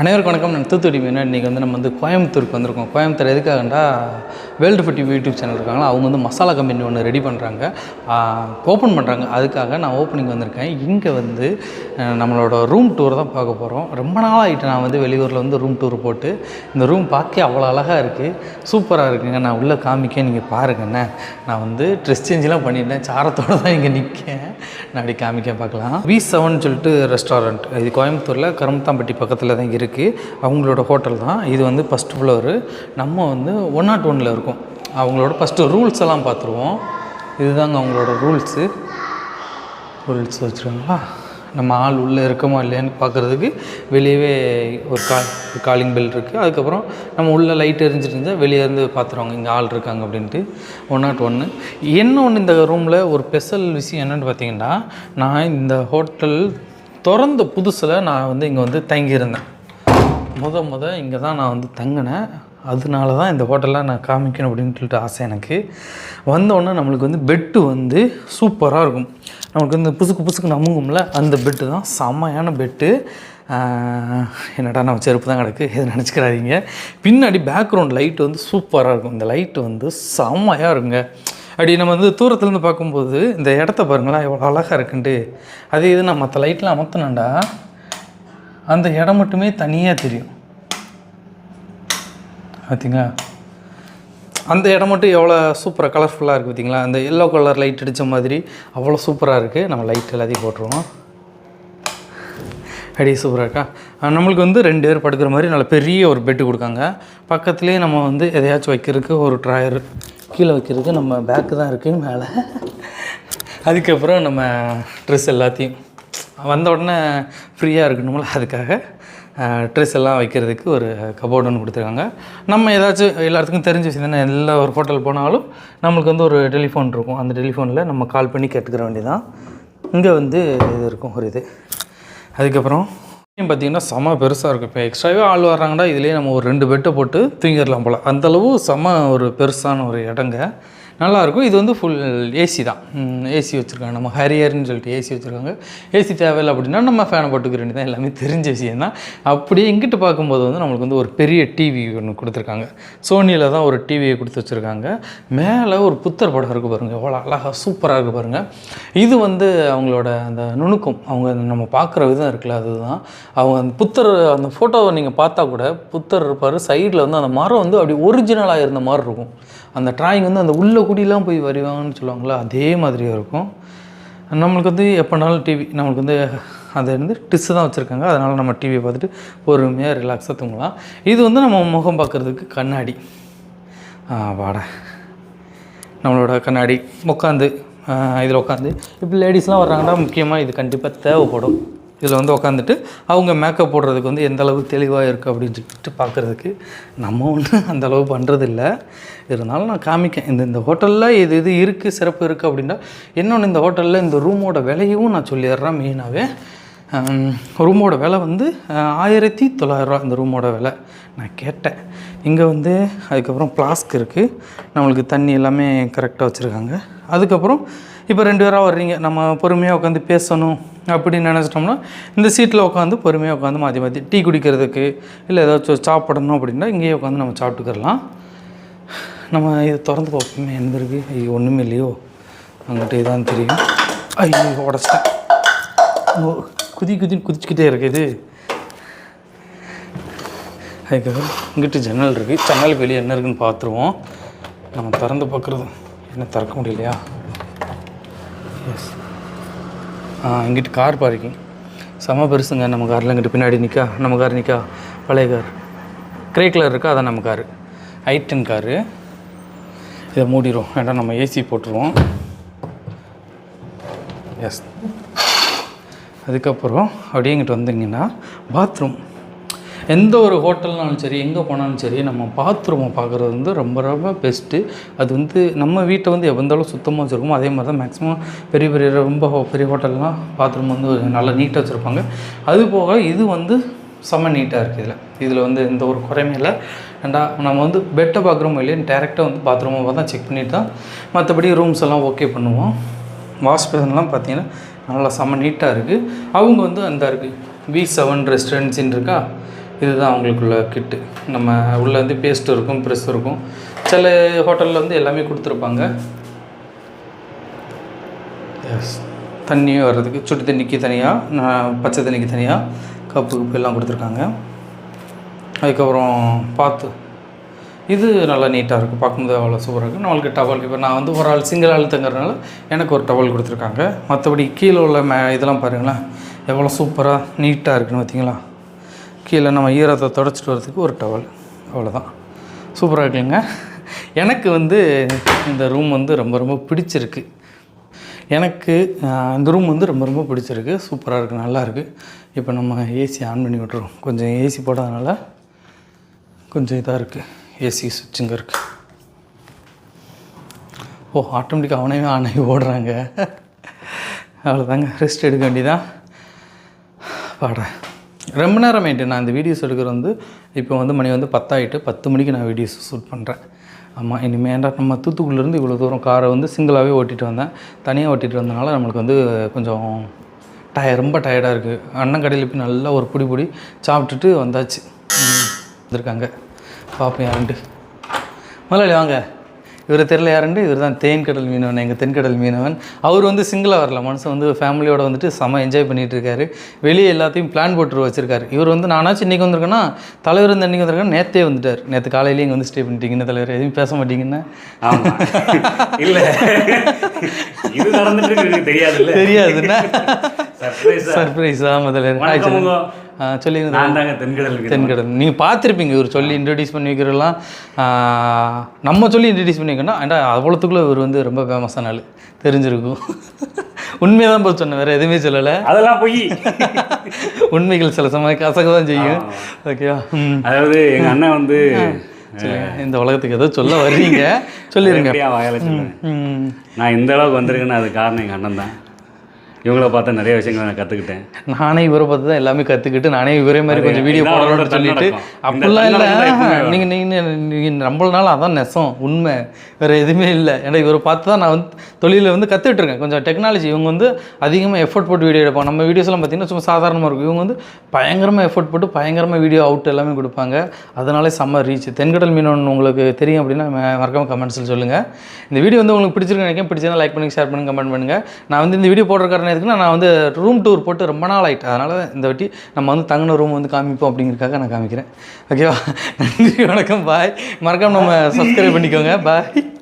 அனைவருக்கும் வணக்கம். நான் தூத்துக்குடி மீன் இன்றைக்கி வந்து நம்ம வந்து கோயம்புத்தூருக்கு வந்திருக்கோம். கோயம்புத்தூர் எதுக்காகண்டா வேர்ல்டு ஃபுட்டி யூடியூப் சேனல் இருக்காங்களா அவங்க வந்து மசாலா கம்பெனி ஒன்று ரெடி பண்ணுறாங்க ஓப்பன் பண்ணுறாங்க அதுக்காக நான் ஓப்பனிங் வந்திருக்கேன். இங்கே வந்து நம்மளோட ரூம் டூர் தான் பார்க்க போகிறோம் ரொம்ப நாள் ஆகிட்டு நான் வந்து வெளியூரில் வந்து ரூம் டூர் போட்டு இந்த ரூம் பார்க்க அவ்வளோ அழகாக இருக்குது சூப்பராக இருக்குங்க. நான் உள்ளே காமிக்க நீங்கள் பாருங்கண்ணே நான் வந்து ட்ரெஸ் சேஞ்செலாம் பண்ணிட்டேன். சாரத்தோடு தான் இங்கே நிற்கேன் நான் அப்படி காமிக்க பார்க்கலாம். வி செவன் சொல்லிட்டு ரெஸ்டாரண்ட் இது கோயம்புத்தூரில் கருமத்தாம்பட்டி பக்கத்தில் தான் இருக்குது அவங்களோட ஹோட்டல் தான். இது வந்து ஃபஸ்ட் ஃப்ளோரு நம்ம வந்து ஒன் நாட் ஒனில் இருக்கோம். அவங்களோட ஃபஸ்ட்டு ரூல்ஸ் எல்லாம் பார்த்துருவோம் இதுதாங்க அவங்களோட ரூல்ஸு ரூல்ஸ் வச்சுருங்களா? நம்ம ஆள் உள்ளே இருக்கோமா இல்லையான்னு பார்க்குறதுக்கு வெளியவே ஒரு கா காலிங் பெல் இருக்குது அதுக்கப்புறம் நம்ம உள்ளே லைட் எரிஞ்சிருந்தால் வெளியே இருந்து பார்த்துருவாங்க இங்கே ஆள் இருக்காங்க அப்படின்ட்டு. ஒன் நாட் ஒன்று என்ன ஒன்று இந்த ரூமில் ஒரு ஸ்பெஷல் விஷயம் என்னென்னு பார்த்தீங்கன்னா நான் இந்த ஹோட்டல் திறந்த புதுசில் நான் வந்து இங்கே வந்து தங்கியிருந்தேன். முத முத இங்கே தான் நான் வந்து தங்கினேன். அதனால தான் இந்த ஹோட்டலில் நான் காமிக்கணும் அப்படின்னு சொல்லிட்டு ஆசை எனக்கு. வந்தோடனே நம்மளுக்கு வந்து பெட்டு வந்து சூப்பராக இருக்கும். நமக்கு இந்த புசுக்கு புசுக்கு நமுங்கும்ல அந்த பெட்டு தான். செம்மையான பெட்டு என்னடா நம்ம செருப்பு தான் கிடக்கு? எது நினச்சிக்கிறாதீங்க. பின்னாடி பேக்ரவுண்ட் லைட் வந்து சூப்பராக இருக்கும். இந்த லைட்டு வந்து செம்மையாக இருக்குங்க. அப்படி நம்ம வந்து தூரத்துலேருந்து பார்க்கும்போது இந்த இடத்த பாருங்களேன் எவ்வளோ அழகாக இருக்குன்ட்டு. அதே இது நான் மற்ற லைட்லாம் அமர்த்தினேன்டா அந்த இடம் மட்டுமே தனியாக தெரியும். பார்த்தீங்களா அந்த இடம் மட்டும் எவ்வளோ சூப்பராக கலர்ஃபுல்லாக இருக்குது பார்த்தீங்களா அந்த எல்லோ கலர் லைட் அடித்த மாதிரி அவ்வளோ சூப்பராக இருக்குது நம்ம லைட் எல்லாத்தையும் போட்டுருவோம். அடி சூப்பராக இருக்கா? நம்மளுக்கு வந்து ரெண்டு பேர் படுக்கிற மாதிரி நல்ல பெரிய ஒரு பெட்டு கொடுக்காங்க. பக்கத்துலேயே நம்ம வந்து எதையாச்சும் வைக்கிறதுக்கு ஒரு ட்ராயர் கீழே வைக்கிறதுக்கு நம்ம பேக்கு தான் இருக்குது மேலே. அதுக்கப்புறம் நம்ம ட்ரெஸ் எல்லாத்தையும் வந்த உடனே ஃப்ரீயாக இருக்கணும்ல அதுக்காக ட்ரெஸ் எல்லாம் வைக்கிறதுக்கு ஒரு கபோர்டு ஒன்று கொடுத்துருக்காங்க. நம்ம ஏதாச்சும் எல்லாத்துக்கும் தெரிஞ்ச விஷயம் தானே எல்லா ஒரு ஹோட்டல் போனாலும் நம்மளுக்கு வந்து ஒரு டெலிஃபோன் இருக்கும். அந்த டெலிஃபோனில் நம்ம கால் பண்ணி கேட்டுக்கிற வேண்டியதான் இங்கே வந்து இது இருக்கும் ஒரு இது. அதுக்கப்புறம் பார்த்திங்கன்னா செம பெருசாக இருக்கும் இப்போ எக்ஸ்ட்ராவே ஆள் வர்றாங்கன்னா இதுலேயே நம்ம ஒரு ரெண்டு பெட்டை போட்டு தூங்கிடலாம் போல். அந்தளவு செம ஒரு பெருசான ஒரு இடங்க. நல்லாயிருக்கும். இது வந்து ஃபுல் ஏசி தான். ஏசி வச்சுருக்காங்க. நம்ம ஹரியர்னு சொல்லிட்டு ஏசி வச்சுருக்காங்க. ஏசி தேவையில்லை அப்படின்னா நம்ம ஃபேனை போட்டுக்க வேண்டியது தான் எல்லாமே தெரிஞ்ச விஷயம் தான் அப்படியே இங்கிட்டு பார்க்கும்போது வந்து நம்மளுக்கு வந்து ஒரு பெரிய டிவி ஒன்று கொடுத்துருக்காங்க. சோனியில் தான் ஒரு டிவியை கொடுத்து வச்சுருக்காங்க. மேலே ஒரு புத்தர் படம் இருக்குது பாருங்கள் எவ்வளோ அழகாக சூப்பராக இருக்குது பாருங்கள் இது வந்து அவங்களோட அந்த நுணுக்கம். அவங்க நம்ம பார்க்குற விதம் இருக்குல்ல அதுதான். அவங்க அந்த புத்தர் அந்த ஃபோட்டோவை நீங்கள் பார்த்தா கூட புத்தர் இருப்பார். சைடில் வந்து அந்த மரம் வந்து அப்படி ஒரிஜினலாக இருந்த மாதிரி இருக்கும். அந்த டிராயிங் வந்து அந்த உள்ள குடிலாம் போய் வருவாங்கன்னு சொல்லுவாங்களா அதே மாதிரியாக இருக்கும். நம்மளுக்கு வந்து எப்போனாலும் டிவி நம்மளுக்கு வந்து அது வந்து டிஸ்ஸு தான் வச்சுருக்காங்க. அதனால் நம்ம டிவியை பார்த்துட்டு பொறுமையாக ரிலாக்ஸாக தூங்கலாம். இது வந்து நம்ம முகம் பார்க்குறதுக்கு கண்ணாடி. பாட வாட. நம்மளோட கண்ணாடி. உட்காந்து இதில் உட்காந்து இப்போ லேடிஸ்லாம் வர்றாங்கன்னா முக்கியமாக இது கண்டிப்பாக தேவைப்படும். இதில் வந்து உட்காந்துட்டு அவங்க மேக்கப் போடுறதுக்கு வந்து எந்த அளவு தெளிவாக இருக்குது அப்படின்னு சொல்லிட்டு பார்க்குறதுக்கு நம்ம ஒன்று அந்த அளவு பண்ணுறதில்ல இருந்தாலும் நான் காமிக்கேன். இந்த இந்த ஹோட்டலில் இது இது இருக்குது சிறப்பு இருக்குது அப்படின்னா இன்னொன்று இந்த ஹோட்டலில் இந்த ரூமோட விலையும் நான் சொல்லிடுறேன் மெயினாகவே. ரூமோட விலை வந்து ஆயிரத்தி தொள்ளாயிரரூவா இந்த ரூமோட விலை. நான் கேட்டேன். இங்கே வந்து அதுக்கப்புறம் ஃப்ளாஸ்க் இருக்குது நம்மளுக்கு தண்ணி எல்லாமே கரெக்டாக வச்சுருக்காங்க. அதுக்கப்புறம் இப்போ ரெண்டு பேராக வர்றீங்க. நம்ம பொறுமையாக உட்காந்து பேசணும் அப்படின்னு நினச்சிட்டோம்னா இந்த சீட்டில் உட்காந்து பொறுமையாக உட்காந்து மாற்றி மாற்றி டீ குடிக்கிறதுக்கு இல்லை ஏதாச்சும் சாப்பிடணும் அப்படின்னா இங்கேயே உட்காந்து நம்ம சாப்பிட்டுக்கிறலாம். நம்ம இதை திறந்து பார்ப்போமே என்ன இருக்குது ஐயோ ஒன்றுமே இல்லையோ? அங்கிட்ட இதான் தெரியும். ஐயோ உடச்சிட்டேன். ஓ குதி குதி குதிச்சுக்கிட்டே இருக்கு இது. அதுக்கப்புறம் இங்கிட்டு ஜன்னல் இருக்குது ஜன்னலுக்கு வெளியே என்ன இருக்குன்னு பார்த்துருவோம். நம்ம திறந்து பார்க்குறது. என்ன திறக்க முடியலையா? எஸ் ஆ இங்கிட்டு கார் பார்க்கிங் செம பெருசுங்க நம்ம காரில் இங்கிட்டு பின்னாடி நிற்கா நம்ம கார் நிற்கா பழைய கார். கிரே கலர் இருக்கா அதான் நம்ம காரு. I ten ten car. இதை மூடிடுவோம் வேண்டாம் நம்ம ஏசி போட்டுருவோம். எஸ் அதுக்கப்புறம் அப்படியே இங்கிட்டு வந்தீங்கன்னா பாத்ரூம் எந்த ஒரு ஹோட்டல்னாலும் சரி எங்கே போனாலும் சரி நம்ம பாத்ரூமை பார்க்குறது வந்து ரொம்ப ரொம்ப பெஸ்ட்டு அது வந்து நம்ம வீட்டை வந்து எவ்வளோ சுத்தமாக வச்சுருக்கோமோ அதே மாதிரி தான் மேக்ஸிமம் பெரிய பெரிய ரொம்ப பெரிய ஹோட்டல்லாம் பாத்ரூம் வந்து நல்லா நீட்டாக வச்சுருப்பாங்க. அது போக இது வந்து செம்ம நீட்டாக இருக்குது இதில். இதில் வந்து எந்த ஒரு குறையுமே இல்லை. ரெண்டா நம்ம வந்து பெட்டை பார்க்குறோமோ இல்லையா டேரெக்டாக வந்து பாத்ரூமை தான் செக் பண்ணிட்டு தான் மற்றபடி ரூம்ஸ் எல்லாம் ஓகே பண்ணுவோம். வாஷ் பேசன்லாம் பார்த்தீங்கன்னா நல்லா செம்ம நீட்டாக இருக்குது அவங்க வந்து அந்த இருக்குது வி செவன் ரெஸ்டாரண்ட்ஸின்னு இருக்கா? இதுதான் அவங்களுக்குள்ள கிட்டு நம்ம உள்ளே வந்து பேஸ்ட் இருக்கும் ப்ரெஸ் இருக்கும். சில ஹோட்டலில் வந்து எல்லாமே கொடுத்துருப்பாங்க. எஸ் தண்ணி வர்றதுக்கு சுடு தண்ணிக்கு தனியாக நான் பச்சை தண்ணிக்கு தனியாக கப்பு கப்பு எல்லாம் கொடுத்துருக்காங்க. அதுக்கப்புறம் பார்த்து இது நல்லா நீட்டாக இருக்குது பார்க்கும்போது அவ்வளோ சூப்பராக இருக்குது நம்மளுக்கு டவல் இப்போ நான் வந்து ஒரு ஆள் சிங்கிள் ஆள் தங்குறதுனால எனக்கு ஒரு டவல் கொடுத்துருக்காங்க. மற்றபடி கீழே உள்ள மே இதெல்லாம் பாருங்களேன். எவ்வளோ சூப்பராக நீட்டாக இருக்குன்னு பார்த்தீங்களா கீழே நம்ம ஈரத்தை தொடச்சிட்டு வரதுக்கு ஒரு டவல் அவ்வளோதான் சூப்பராக இருக்குங்க எனக்கு வந்து இந்த ரூம் வந்து ரொம்ப ரொம்ப பிடிச்சிருக்கு. எனக்கு அந்த இந்த ரூம் வந்து ரொம்ப ரொம்ப பிடிச்சிருக்கு. சூப்பராக இருக்குது நல்லா இருக்குது இப்போ நம்ம ஏசி ஆன் பண்ணி விட்ருவோம் கொஞ்சம் ஏசி போடாதனால கொஞ்சம் இதாக இருக்குது ஏசி சுவிட்சுங்க இருக்குது ஓ ஆட்டோமேட்டிக்காக அவனையும் ஆன் ஆகி ஓடுறாங்க. அவ்வளோதாங்க ரெஸ்ட் எடுக்க வேண்டியதான் பாடுறேன். ரொம்ப நேரம் ஆகிட்டு நான் இந்த வீடியோஸ் எடுக்கிறது வந்து இப்போ வந்து மணி வந்து பத்தாயிட்டு பத்து மணிக்கு நான் வீடியோஸ் ஷூட் பண்ணுறேன் ஆமாம் இனிமேண்டா நம்ம தூத்துக்குள்ளேருந்து இவ்வளோ தூரம் காரை வந்து சிங்கிளாகவே ஓட்டிகிட்டு வந்தேன். தனியாக ஓட்டிகிட்டு வந்தனால நம்மளுக்கு வந்து கொஞ்சம் டய ரொம்ப டயர்டாக இருக்குது அண்ணன் கடையில் போய் நல்லா ஒரு பிடி பிடி சாப்பிட்டுட்டு வந்தாச்சு. வந்திருக்காங்க. பார்ப்போம் யாருன்ட்டு. முதலாளி வாங்க. இவர் தெரியல யாருண்டு? இவர் தான் தேன்கடல் மீனவன் எங்கள் தென்கடல் மீனவன். அவர் வந்து சிங்கிளாக வரல. மனுஷன் வந்து ஃபேமிலியோட வந்துட்டு செம்ம என்ஜாய் பண்ணிட்டு இருக்காரு. வெளியே எல்லாத்தையும் பிளான் போட்டு வச்சிருக்காரு. இவர் வந்து நானாச்சும் இன்றைக்கி வந்திருக்கேன்னா தலைவர் வந்து அன்றைக்கி வந்திருக்கேன் நேற்றே வந்துட்டார். நேற்று காலையிலேயே இங்கே வந்து ஸ்டே பண்ணிட்டீங்கன்னு தலைவர்? எதுவும் பேச மாட்டீங்கன்னு? ஆமா. இல்ல. இது நடந்துட்டு எனக்கு தெரியாதுல்ல. தெரியாதுன்னா? சர்ப்ரைஸ் சர்ப்ரைஸ் ஆமாம் தலைவர். தாங்க தென்கடலுக்கு தென்கடல். நீங்கள் பார்த்துருப்பீங்க இவர் சொல்லி இன்ட்ரடியூஸ் பண்ணி வைக்கிறதெல்லாம் நம்ம சொல்லி இன்ட்ரடியூஸ் பண்ணி வைக்கணும் ஏன்டா அவ்வளோத்துக்குள்ளே இவர் வந்து ரொம்ப ஃபேமஸான ஆள். தெரிஞ்சிருக்கும். உண்மையை தான் போய் சொன்னேன் வேறு எதுவுமே சொல்லலை. அதெல்லாம் போய். உண்மைகள் சில சமயம் கசக்க தான் செய்யும் ஓகேவா அதாவது எங்க அண்ணன் வந்து இந்த உலகத்துக்கு ஏதோ சொல்ல வர்றீங்க. சொல்லிடுங்க நான் இந்த அளவுக்கு வந்திருக்கேன்னு அது காரணம் எங்க அண்ணன் தான் இவங்கள பார்த்தா நிறைய விஷயங்களை நான் கற்றுக்கிட்டேன் நானே இவரை பார்த்து தான் எல்லாமே கற்றுக்கிட்டு நானே இவரே மாதிரி கொஞ்சம் வீடியோ போடணும்னு சொல்லிட்டு அப்படிலாம் இல்லை. நீங்கள் நீங்கள் நீங்கள் நம்பளனால அதான் நெசம் உண்மை. வேறு எதுவுமே இல்லை. ஏன்னா இவரை பார்த்து தான் நான் வந்து தொழிலில் வந்து கற்றுட்ருக்கேன் கொஞ்சம் டெக்னாலஜி இவங்க வந்து அதிகமாக எஃபோர்ட் போட்டு வீடியோ எடுப்பாங்க. நம்ம வீடியோஸ்லாம் பார்த்தீங்கன்னா சும்மா சாதாரணமாக இருக்கும். இவங்க வந்து பயங்கரமாக எஃபோர்ட் போட்டு பயங்கரமாக வீடியோ அவுட் எல்லாமே கொடுப்பாங்க. அதனாலே செம்ம ரீச் தென்கடல் மீனவன் உங்களுக்கு தெரியும் அப்படின்னா மறக்காமல் கமெண்ட்ஸில் சொல்லுங்கள் இந்த வீடியோ வந்து உங்களுக்கு பிடிச்சிருக்கு நினைக்கிறேன். பிடிச்சதுனா லைக் பண்ணி ஷேர் பண்ணி கமெண்ட் பண்ணுங்கள் நான் வந்து இந்த வீடியோ போடுற காரணம் எதுக்குன்னா நான் வந்து ரூம் டூர் போட்டு ரொம்ப நாள் ஆகிட்டேன் அதனால் இந்த வாட்டி நம்ம வந்து தங்கின ரூம் வந்து காமிப்போம் அப்படிங்கிறதுக்காக நான் காமிக்கிறேன். ஓகேவா நன்றி வணக்கம். பாய் மறக்காமல் நம்ம சப்ஸ்கிரைப் பண்ணிக்கோங்க. பாய்